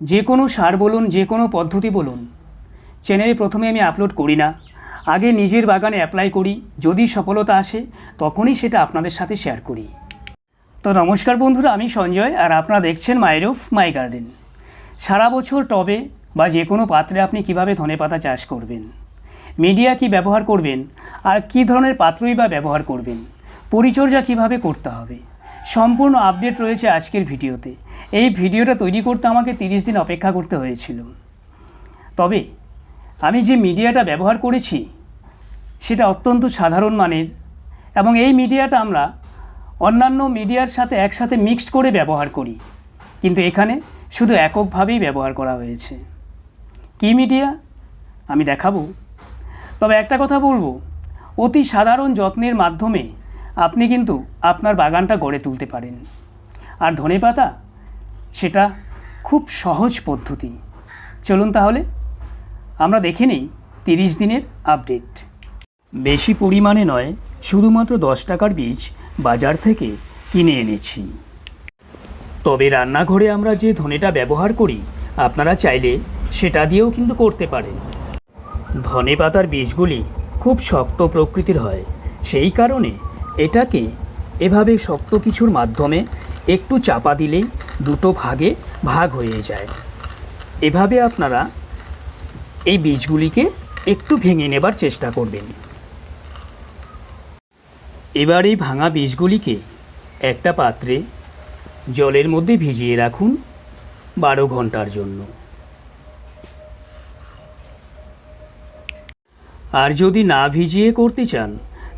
যে কোনো সার বলুন, যে কোনো পদ্ধতি বলুন। চ্যানেলে প্রথমে আমি আপলোড করি না। আগে নিজের বাগানে অ্যাপ্লাই করি। যদি সফলতা আসে, তখনই সেটা আপনাদের সাথে শেয়ার করি। তো নমস্কার বন্ধুরা, আমি সঞ্জয় আর আপনারা দেখছেন মাইরুফ মাই গার্ডেন সারা বছর টবে বা যে কোনো পাত্রে আপনি কীভাবে ধনেপাতা চাষ করবেন? মিডিয়া কি ব্যবহার করবেন? আর কি ধরনের পাত্রই বা ব্যবহার করবেন? পরিচর্যা কীভাবে করতে হবে? সম্পূর্ণ আপডেট রয়েছে আজকের ভিডিওতে। এই ভিডিওটা তৈরি করতে আমাকে তিরিশ দিন অপেক্ষা করতে হয়েছিল। তবে আমি যে মিডিয়াটা ব্যবহার করেছি, সেটা অত্যন্ত সাধারণ মানের এবং এই মিডিয়াটা আমরা অন্যান্য মিডিয়ার সাথে একসাথে মিক্সড করে ব্যবহার করি। কিন্তু এখানে শুধু এককভাবেই ব্যবহার করা হয়েছে। কি মিডিয়া? আমি দেখাবো। তবে একটা কথা বলব, অতি সাধারণ যত্নের মাধ্যমে আপনি কিন্তু আপনার বাগানটা গড়ে তুলতে পারেন। আর ধনেপাতা সেটা খুব সহজ পদ্ধতি। চলুন তাহলে, আমরা দেখে নিই তিরিশ দিনের আপডেট। বেশি পরিমাণে নয়, শুধুমাত্র দশ টাকার বীজ বাজার থেকে কিনে এনেছি। তবে রান্নাঘরে আমরা যে ধনেটা ব্যবহার করি, আপনারা চাইলে সেটা দিয়েও কিন্তু করতে পারেন। ধনে পাতার বীজগুলি খুব শক্ত প্রকৃতির হয়, সেই কারণে এটাকে এভাবে শক্ত কিছুর মাধ্যমে একটু চাপা দিলেই দুটো ভাগে ভাগ হয়ে যায়। এভাবে আপনারা এই বীজগুলিকে একটু ভেঙে নেবার চেষ্টা করবেন। এবার এই ভাঙা বীজগুলিকে একটা পাত্রে জলের মধ্যে ভিজিয়ে রাখুন বারো ঘণ্টার জন্য। আর যদি না ভিজিয়ে করতে চান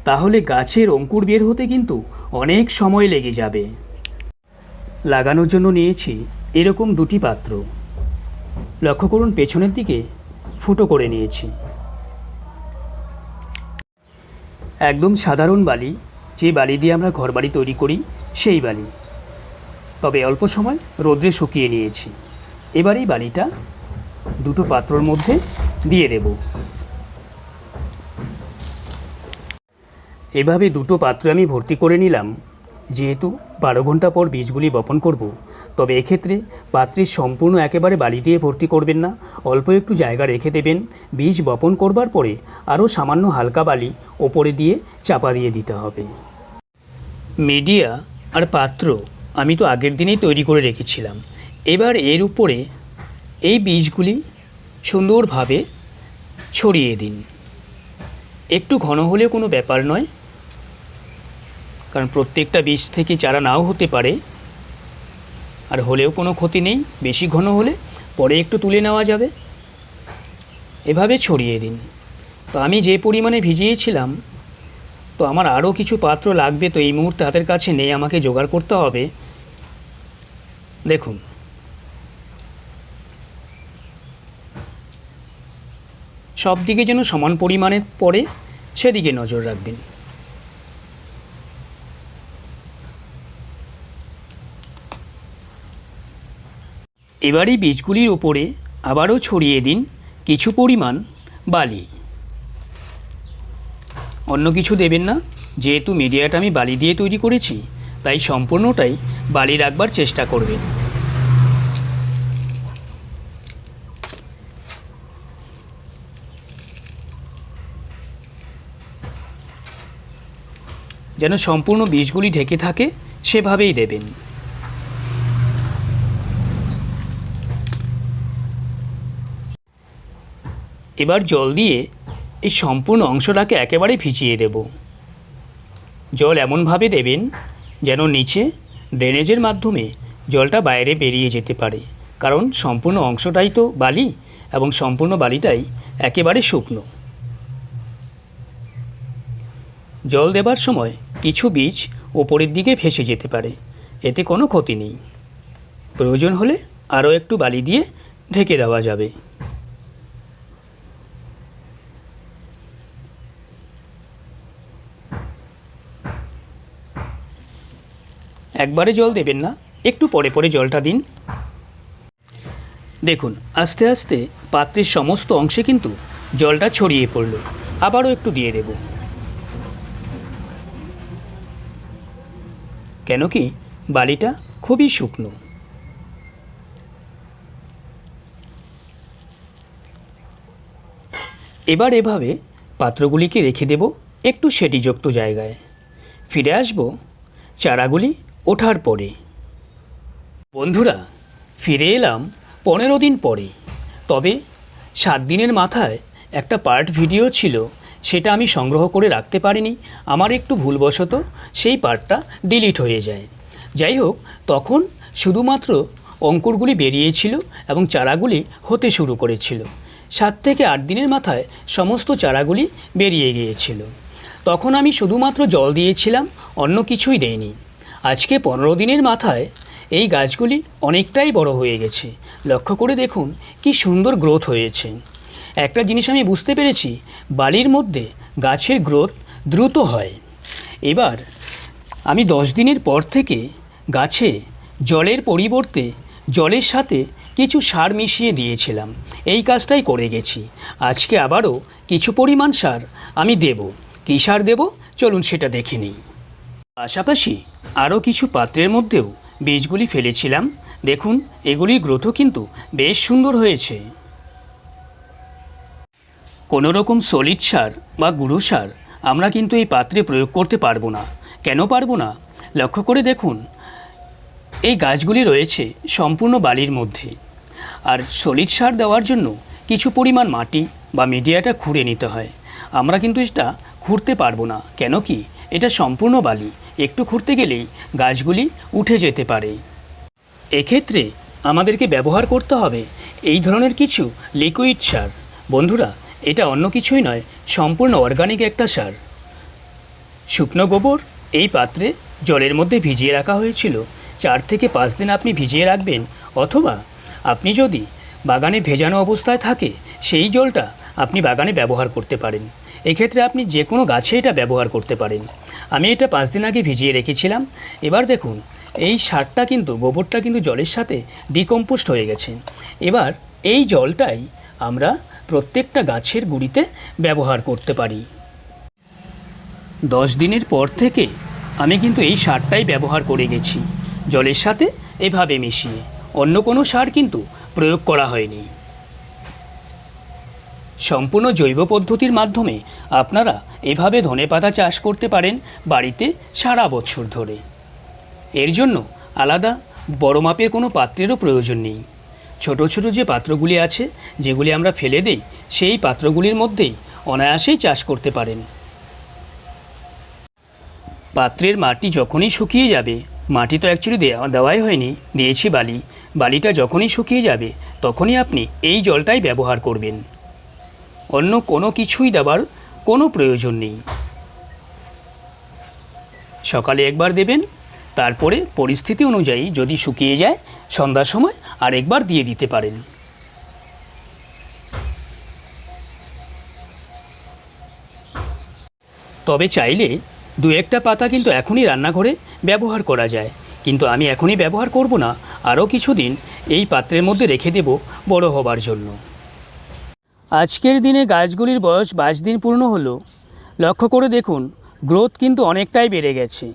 তাহলে গাছের অঙ্কুর বের হতে কিন্তু অনেক সময় লেগে যাবে। লাগানোর জন্য নিয়েছি এরকম দুটি পাত্র। লক্ষ্য করুন, পেছনের দিকে ফুটো করে নিয়েছি। একদম সাধারণ বালি, যে বালি দিয়ে আমরা ঘরবাড়ি তৈরি করি, সেই বালি। তবে অল্প সময় রোদ্রে শুকিয়ে নিয়েছি। এবার এই বালিটা দুটো পাত্রর মধ্যে দিয়ে দেব। এভাবে দুটো পাত্র আমি ভর্তি করে নিলাম। যেহেতু বারো ঘণ্টা পর বীজগুলি বপন করব, তবে এক্ষেত্রে পাত্রের সম্পূর্ণ একেবারে বালি দিয়ে ভর্তি করবেন না, অল্প একটু জায়গা রেখে দেবেন। বীজ বপন করবার পরে আরও সামান্য হালকা বালি ওপরে দিয়ে চাপা দিয়ে দিতে হবে। মিডিয়া আর পাত্র আমি তো আগের দিনেই তৈরি করে রেখেছিলাম। এবার এর উপরে এই বীজগুলি সুন্দরভাবে ছড়িয়ে দিন। একটু ঘন হলেও কোনো ব্যাপার নয়। কারণ প্রত্যেকটা বীজ থেকে চারা নাও হতে পারে। আর হলেও কোনো ক্ষতি নেই, বেশি ঘন হলে পরে একটু তুলে নেওয়া যাবে। এভাবে ছড়িয়ে দিন। তো আমি যে পরিমাণে ভিজিয়েছিলাম, তো আমার আরও কিছু পাত্র লাগবে, তো এই মুহূর্তে হাতের কাছে নেই, আমাকে জোগাড় করতে হবে। দেখুন। সব দিকে যেন সমান পরিমাণে পড়ে, সেদিকে নজর রাখবেন। এবারই বীজগুলির ওপরে আবারও ছড়িয়ে দিন কিছু পরিমাণ বালি। অন্য কিছু দেবেন না, যেহেতু মিডিয়াটা আমি বালি দিয়ে তৈরি করেছি, তাই সম্পূর্ণটাই বালি রাখবার চেষ্টা করবেন। যেন সম্পূর্ণ বীজগুলি ঢেকে থাকে, সেভাবেই দেবেন। এবার জল দিয়ে এই সম্পূর্ণ অংশটাকে একেবারে ভিজিয়ে দেব। জল এমনভাবে দেবেন যেন নিচে ড্রেনেজের মাধ্যমে জলটা বাইরে বেরিয়ে যেতে পারে, কারণ সম্পূর্ণ অংশটাই তো বালি এবং সম্পূর্ণ বালিটাই একেবারে শুকনো। জল দেবার সময় কিছু বীজ ওপরের দিকে ভেসে যেতে পারে, এতে কোনো ক্ষতি নেই। প্রয়োজন হলে আরও একটু বালি দিয়ে ঢেকে দেওয়া যাবে। একবারে জল দেবেন না, একটু পরে পরে জলটা দিন। দেখুন, আস্তে আস্তে পাত্রের সমস্ত অংশে কিন্তু জলটা ছড়িয়ে পড়ল। আবারও একটু দিয়ে দেব। কেন কি বালিটা খুবই শুকনো। এবার এভাবে পাত্রগুলিকে রেখে দেব একটু সেটিযুক্ত জায়গায়। ফিরে আসব চারাগুলি ওঠার পরে। বন্ধুরা, ফিরে এলাম পনেরো দিন পরে। তবে সাত দিনের মাথায় একটা পার্ট ভিডিও ছিল, সেটা আমি সংগ্রহ করে রাখতে পারিনি। আমার একটু ভুলবশত সেই পার্টটা ডিলিট হয়ে যায়। যাই হোক, তখন শুধুমাত্র অঙ্কুরগুলি বেরিয়েছিল এবং চারাগুলি হতে শুরু করেছিল। সাত থেকে আট দিনের মাথায় সমস্ত চারাগুলি বেরিয়ে গিয়েছিল। তখন আমি শুধুমাত্র জল দিয়েছিলাম, অন্য কিছুই দেইনি। আজকে পনেরো দিনের মাথায় এই গাছগুলি অনেকটাই বড় হয়ে গেছে। লক্ষ্য করে দেখুন কি সুন্দর গ্রোথ হয়েছে। একটা জিনিস আমি বুঝতে পেরেছি, বালির মধ্যে গাছের গ্রোথ দ্রুত হয়। এবার আমি দশ দিনের পর থেকে গাছে জলের পরিবর্তে জলের সাথে কিছু সার মিশিয়ে দিয়েছিলাম। এই কাজটাই করে গেছি। আজকে আবারও কিছু পরিমাণ সার আমি দেব। কী সার দেব? চলুন সেটা দেখে নিই। পাশাপাশি আরও কিছু পাত্রের মধ্যেও বীজগুলি ফেলেছিলাম। দেখুন, এগুলির গ্রোথও কিন্তু বেশ সুন্দর হয়েছে। কোনো রকম সলিড সার বা গুঁড়ো সার আমরা কিন্তু এই পাত্রে প্রয়োগ করতে পারব না। কেন পারব না? লক্ষ্য করে দেখুন, এই গাছগুলি রয়েছে সম্পূর্ণ বালির মধ্যে। আর সলিড সার দেওয়ার জন্য কিছু পরিমাণ মাটি বা মিডিয়াটা খুঁড়ে নিতে হয়। আমরা কিন্তু এটা খুঁড়তে পারব না। কেন কি? এটা সম্পূর্ণ বালি। একটু খুঁড়তে গেলেই গাছগুলি উঠে যেতে পারে। এক্ষেত্রে আমাদেরকে ব্যবহার করতে হবে এই ধরনের কিছু লিকুইড সার। বন্ধুরা, এটা অন্য কিছুই নয়, সম্পূর্ণ অর্গানিক একটা সার। শুকনো গোবর এই পাত্রে জলের মধ্যে ভিজিয়ে রাখা হয়েছিল। চার থেকে পাঁচ দিন আপনি ভিজিয়ে রাখবেন, অথবা আপনি যদি বাগানে ভেজানো অবস্থায় থাকে, সেই জলটা আপনি বাগানে ব্যবহার করতে পারেন। এক্ষেত্রে আপনি যে কোনো গাছে এটা ব্যবহার করতে পারেন। আমি এটা পাঁচ দিন আগে ভিজিয়ে রেখেছিলাম। এবার দেখুন, এই সারটা কিন্তু, গোবরটা কিন্তু জলের সাথে ডিকম্পোস্ট হয়ে গেছে। এবার এই জলটাই আমরা প্রত্যেকটা গাছের গুঁড়িতে ব্যবহার করতে পারি। দশ দিনের পর থেকে আমি কিন্তু এই সারটাই ব্যবহার করে গেছি। জলের সাথে এভাবে মিশিয়ে। অন্য কোনো সার কিন্তু প্রয়োগ করা হয়নি। সম্পূর্ণ জৈব পদ্ধতির মাধ্যমে আপনারা এভাবে ধনেপাতা চাষ করতে পারেন বাড়িতে সারা বছর ধরে। এর জন্য আলাদা বড় মাপের কোনো পাত্রেরও প্রয়োজন নেই। ছোট ছোট যে পাত্রগুলি আছে, যেগুলি আমরা ফেলে দেই, সেই পাত্রগুলির মধ্যেই অনায়াসেই চাষ করতে পারেন। পাত্রের মাটি যখনই শুকিয়ে যাবে, মাটি তো অ্যাকচুয়ালি দেওয়া দেওয়াই হয়নি, দিয়েছি বালি। বালিটা যখনই শুকিয়ে যাবে, তখনই আপনি এই জলটাই ব্যবহার করবেন। অন্য কোনো কিছুই দেওয়ার কোনো প্রয়োজন নেই। সকালে একবার দেবেন, তারপরে পরিস্থিতি অনুযায়ী যদি শুকিয়ে যায়, সন্ধ্যার সময় আর একবার দিয়ে দিতে পারেন। তবে চাইলে দু একটা পাতা কিন্তু এখনই রান্নাঘরে ব্যবহার করা যায়। কিন্তু আমি এখনই ব্যবহার করব না, আরও কিছুদিন এই পাত্রের মধ্যে রেখে দেব বড় হবার জন্য। আজকের দিনে গাছগুলির বয়স বাইশ দিন পূর্ণ হলো। লক্ষ্য করে দেখুন, গ্রোথ কিন্তু অনেকটাই বেড়ে গেছে।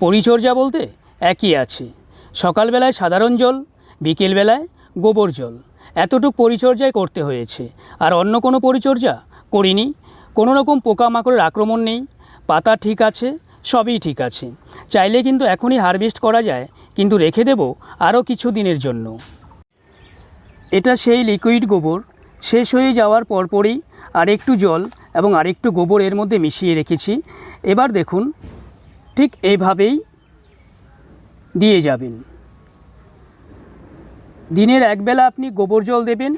পরিচর্যা বলতে একই আছে। সকালবেলায় সাধারণ জল, বিকেলবেলায় গোবর জল। এতটুক পরিচর্যায় করতে হয়েছে। আর অন্য কোনো পরিচর্যা করিনি। কোনো রকম পোকামাকড়ের আক্রমণ নেই। পাতা ঠিক আছে, সবই ঠিক আছে। চাইলে কিন্তু এখনই হারভেস্ট করা যায়, কিন্তু রেখে দেব আরও কিছু দিনের জন্য। এটা সেই লিকুইড গোবর শেষ হয়ে যাওয়ার পরপরই আরেকটু জল এবং আরেকটু গোবর এর মধ্যে মিশিয়ে রেখেছি। এবার দেখুন, ঠিক এইভাবেই দিয়ে যাবেন। দিনের একবেলা আপনি গোবর জল দেবেন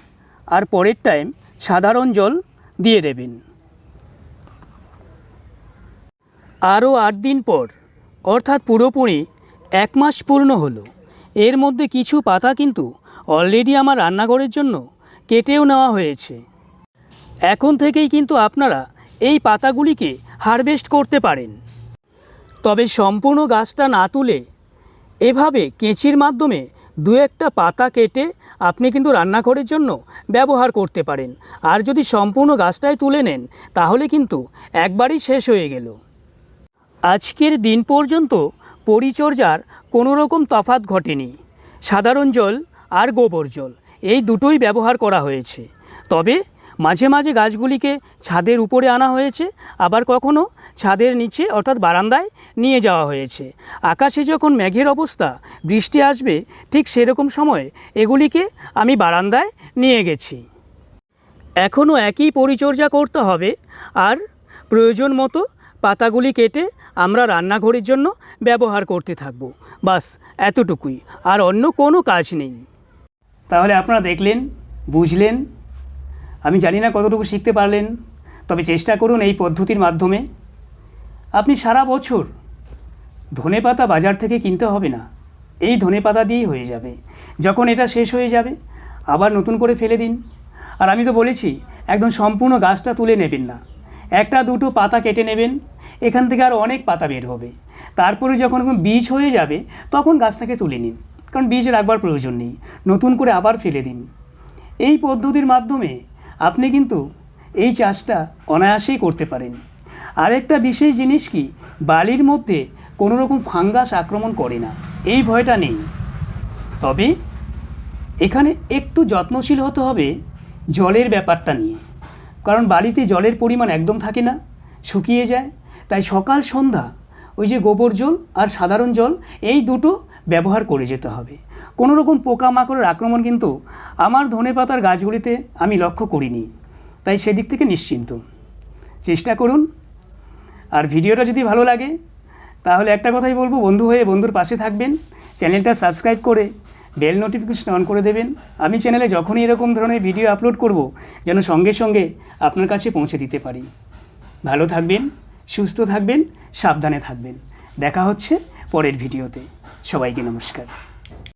আর পরের টাইম সাধারণ জল দিয়ে দেবেন। আরও আট দিন পর, অর্থাৎ পুরোপুরি এক মাস পূর্ণ হলো। এর মধ্যে কিছু পাতা কিন্তু অলরেডি আমার রান্নাঘরের জন্য কেটেও নেওয়া হয়েছে। এখন থেকেই কিন্তু আপনারা এই পাতাগুলিকে হারভেস্ট করতে পারেন। তবে সম্পূর্ণ গাছটা না তুলে এভাবে কেঁচির মাধ্যমে দু একটা পাতা কেটে আপনি কিন্তু রান্নাঘরের জন্য ব্যবহার করতে পারেন। আর যদি সম্পূর্ণ গাছটাই তুলে নেন, তাহলে কিন্তু একবারই শেষ হয়ে গেল। আজকের দিন পর্যন্ত পরিচর্যার কোনো রকম তফাত ঘটেনি। সাধারণ জল আর গোবর জল। এই দুটোই ব্যবহার করা হয়েছে। তবে মাঝে মাঝে গাছগুলিকে ছাদের উপরে আনা হয়েছে, আবার কখনো ছাদের নিচে অর্থাৎ বারান্দায় নিয়ে যাওয়া হয়েছে। আকাশে যখন মেঘের অবস্থা, বৃষ্টি আসবে, ঠিক সেরকম সময় এগুলিকে আমি বারান্দায় নিয়ে গেছি। এখনও একই পরিচর্যা করতে হবে, আর প্রয়োজন মতো পাতাগুলি কেটে আমরা রান্নাঘরের জন্য ব্যবহার করতে থাকব। বাস, এতটুকুই। আর অন্য কোনো কাজ নেই। তাহলে আপনারা দেখলেন, বুঝলেন, আমি জানি না কতটুকু শিখতে পারলেন, তবে চেষ্টা করুন এই পদ্ধতির মাধ্যমে। আপনি সারা বছর ধনে পাতা বাজার থেকে কিনতে হবে না, এই ধনে পাতা দিয়েই হয়ে যাবে। যখন এটা শেষ হয়ে যাবে, আবার নতুন করে ফেলে দিন। আর আমি তো বলেছি, একদম সম্পূর্ণ গাছটা তুলে নেবেন না। একটা, দুটো পাতা কেটে নেবেন, এখান থেকে আর অনেক পাতা বের হবে। তারপরে যখন বীজ হয়ে যাবে, তখন গাছটাকে তুলে নিন। কারণ বীজ রাখবার প্রয়োজন নেই। নতুন করে আবার ফেলে দিন। এই পদ্ধতির মাধ্যমে আপনি কিন্তু এই চাষটা অনায়াসেই করতে পারেন। আরেকটা বিশেষ জিনিস কি? বালির মধ্যে কোনো রকম ফাঙ্গাস আক্রমণ করে না। এই ভয়টা নেই। তবে এখানে একটু যত্নশীল হতে হবে জলের ব্যাপারটা নিয়ে। কারণ বাড়িতে জলের পরিমাণ একদম থাকে না, শুকিয়ে যায়। তাই সকাল সন্ধ্যা ওই যে গোবর জল আর সাধারণ জল, এই দুটো ব্যবহার করে যেতে হবে। কোনো রকম পোকামাকড়ের আক্রমণ কিন্তু আমার ধনেপাতার গাছগুলিতে আমি লক্ষ্য করিনি। তাই সেদিক থেকে নিশ্চিন্ত। চেষ্টা করুন। আর ভিডিওটা যদি ভালো লাগে, তাহলে একটা কথাই বলব, বন্ধু হয়ে বন্ধুর পাশে থাকবেন, চ্যানেলটা সাবস্ক্রাইব করে বেল নোটিফিকেশন অন করে দেবেন। আমি চ্যানেলে যখনই এরকম ধরনের ভিডিও আপলোড করব, যেন সঙ্গে সঙ্গে আপনার কাছে পৌঁছে দিতে পারি। ভালো থাকবেন, সুস্থ থাকবেন, সাবধানে থাকবেন। দেখা হচ্ছে পরের ভিডিওতে। সবাইকে নমস্কার।